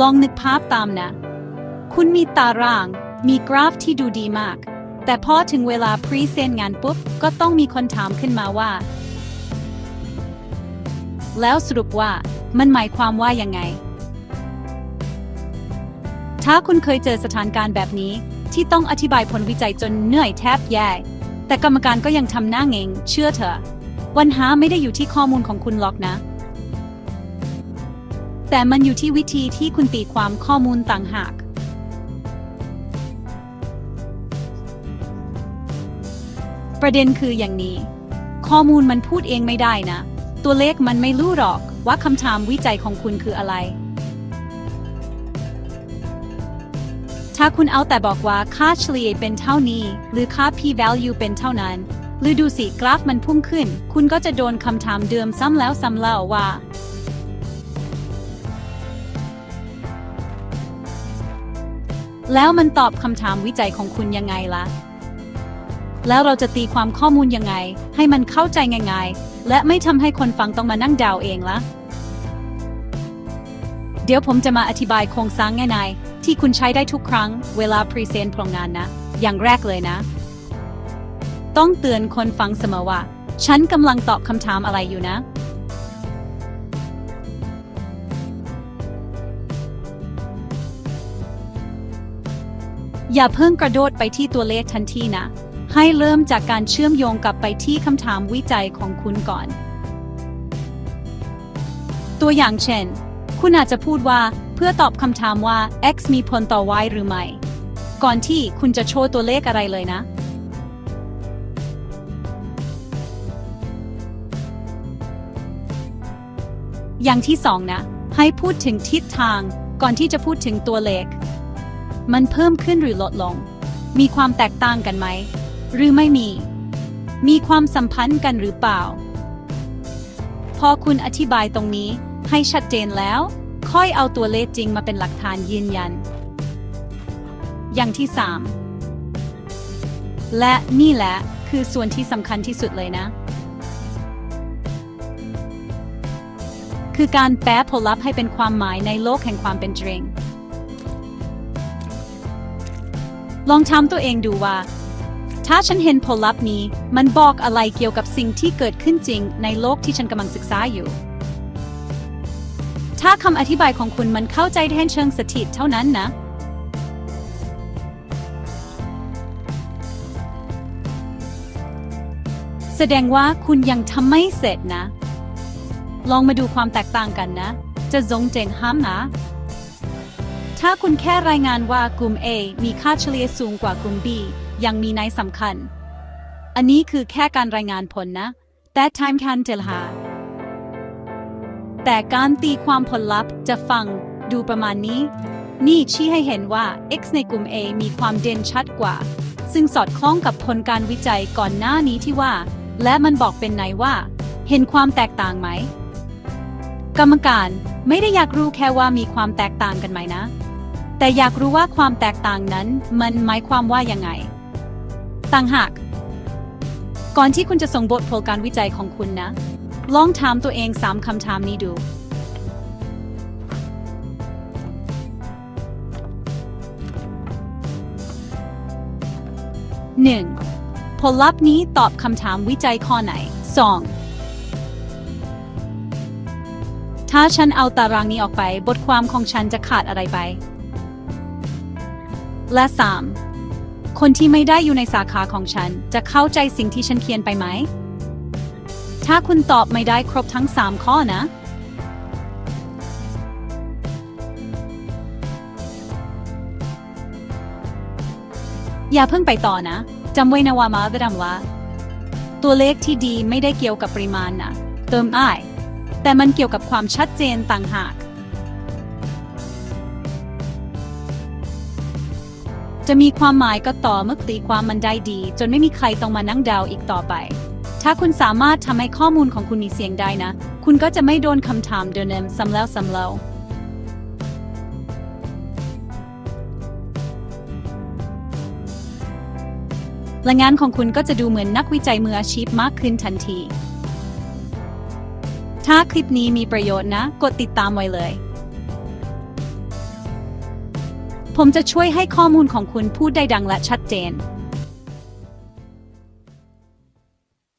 ลองนึกภาพตามนะ คุณมีตาราง มีกราฟที่ดูดีมาก แต่พอถึงเวลาพรีเซนต์งานปุ๊บ ก็ต้องมีคนถามขึ้นมาว่า แล้วสรุปว่ามันหมายความว่ายังไง ถ้าคุณเคยเจอสถานการณ์แบบนี้ที่ต้องอธิบายผลวิจัยจนเหนื่อยแทบแย่ แต่กรรมการก็ยังทำหน้าเงง เชื่อเถอะปัญหาไม่ได้อยู่ที่ข้อมูลของคุณหรอกนะ แต่มันอยู่ที่วิธีที่คุณตีความข้อมูลต่างหาก ประเด็นคืออย่างนี้ ข้อมูลมันพูดเองไม่ได้นะ ตัวเลขมันไม่รู้หรอกว่าคำถามวิจัยของคุณคืออะไร ถ้าคุณเอาแต่บอกว่าค่าเฉลี่ยเป็นเท่านี้ หรือค่า p-value เป็นเท่านั้น หรือดูสิกราฟมันพุ่งขึ้น คุณก็จะโดนคำถามเดิมซ้ำแล้วซ้ำเล่าว่า แล้วมันตอบคำถามวิจัยของคุณยังไงล่ะ แล้วเราจะตีความข้อมูลยังไง ให้มันเข้าใจง่ายๆ และไม่ทำให้คนฟังต้องมานั่งเดาเองล่ะ เดี๋ยวผมจะมาอธิบายโครงสร้างง่ายๆ ที่คุณใช้ได้ทุกครั้งเวลาพรีเซนต์โครงงานนะ อย่างแรกเลยนะ ต้องเตือนคนฟังเสมอว่า ฉันกำลังตอบคำถามอะไรอยู่นะ อย่าเพิ่งกระโดดไปที่ตัวเลขทันทีนะ ให้เริ่มจากการเชื่อมโยงกลับไปที่คำถามวิจัยของคุณก่อน ตัวอย่างเช่น คุณอาจจะพูดว่าเพื่อตอบคำถามว่า x มีผลต่อ y หรือไม่ ก่อนที่คุณจะโชว์ตัวเลขอะไรเลยนะอย่างที่สองนะ ให้พูดถึงทิศทางก่อนที่จะพูดถึงตัวเลข มันเพิ่มขึ้นหรือลดลง มีความแตกต่างกันไหม หรือไม่มี มีความสัมพันธ์กันหรือเปล่า พอคุณอธิบายตรงนี้ให้ชัดเจนแล้ว ค่อยเอาตัวเลขจริงมาเป็นหลักฐานยืนยัน อย่างที่ 3 และนี่แหละคือส่วนที่สำคัญที่สุดเลยนะ คือการแปลผลลัพธ์ให้เป็นความหมายในโลกแห่งความเป็นจริง ลองถามตัวเองดูว่า ถ้าฉันเห็นผลลัพธ์นี้ มันบอกอะไรเกี่ยวกับสิ่งที่เกิดขึ้นจริง ในโลกที่ฉันกำลังศึกษาอยู่ ถ้าคำอธิบายของคุณมันเข้าใจแทนเชิงสถิตเท่านั้นนะแสดงว่าคุณยังทำไม่เสร็จนะ ลองมาดูความแตกต่างกันนะ จะจงเจงห้ามนะ ถ้าคุณแค่รายงานว่ากลุ่ม A มีค่าเฉลี่ยสูงกว่ากลุ่ม B ยังมีในสำคัญ อันนี้คือแค่การรายงานผลนะ แต่ time can tell หาแต่การตีความผลลัพธ์จะฟังดูประมาณนี้ นี่ชี้ให้เห็นว่า X ในกลุ่ม A มีความเด่นชัดกว่า ซึ่งสอดคล้องกับผลการวิจัยก่อนหน้านี้ที่ว่า และมันบอกเป็นไหนว่า เห็นความแตกต่างไหม กรรมการไม่ได้อยากรู้แค่ว่ามีความแตกต่างกันไหมนะ แต่อยากรู้ว่าความแตกต่างนั้นมันหมายความว่ายังไง ต่างหาก ก่อนที่คุณจะส่งบทผลการวิจัยของคุณนะ ลองถามตัวเองสามคำถามนี้ดู 1. ผลลัพธ์นี้ตอบคำถามวิจัยข้อไหน 2. ถ้าฉันเอาตารางนี้ออกไป บทความของฉันจะขาดอะไรไป และ 3. คนที่ไม่ได้อยู่ในสาขาของฉัน จะเข้าใจสิ่งที่ฉันเขียนไปไหม ถ้าคุณตอบไม่ได้ครบทั้ง 3 ข้อนะ อย่าเพิ่งไปต่อนะจำไว้นะว่ามาดามว่า ตัวเลขที่ดีไม่ได้เกี่ยวกับปริมาณนะเติมอ้ายแต่มันเกี่ยวกับความชัดเจนต่างหาก จะมีความหมายก็ต่อเมื่อตีความมันได้ดี จนไม่มีใครต้องมานั่งเดาอีกต่อไป ถ้าคุณสามารถทำให้ข้อมูลของคุณมีเสียงได้นะ คุณก็จะไม่โดนคำถามเดิมๆซ้ำแล้วซ้ำเล่าและงานของคุณก็จะดูเหมือนนักวิจัยมืออาชีพมากขึ้นทันทีถถ้าคลิปนี้มีประโยชน์นะ กดติดตามไว้เลย ผมจะช่วยให้ข้อมูลของคุณพูดได้ดังและชัดเจน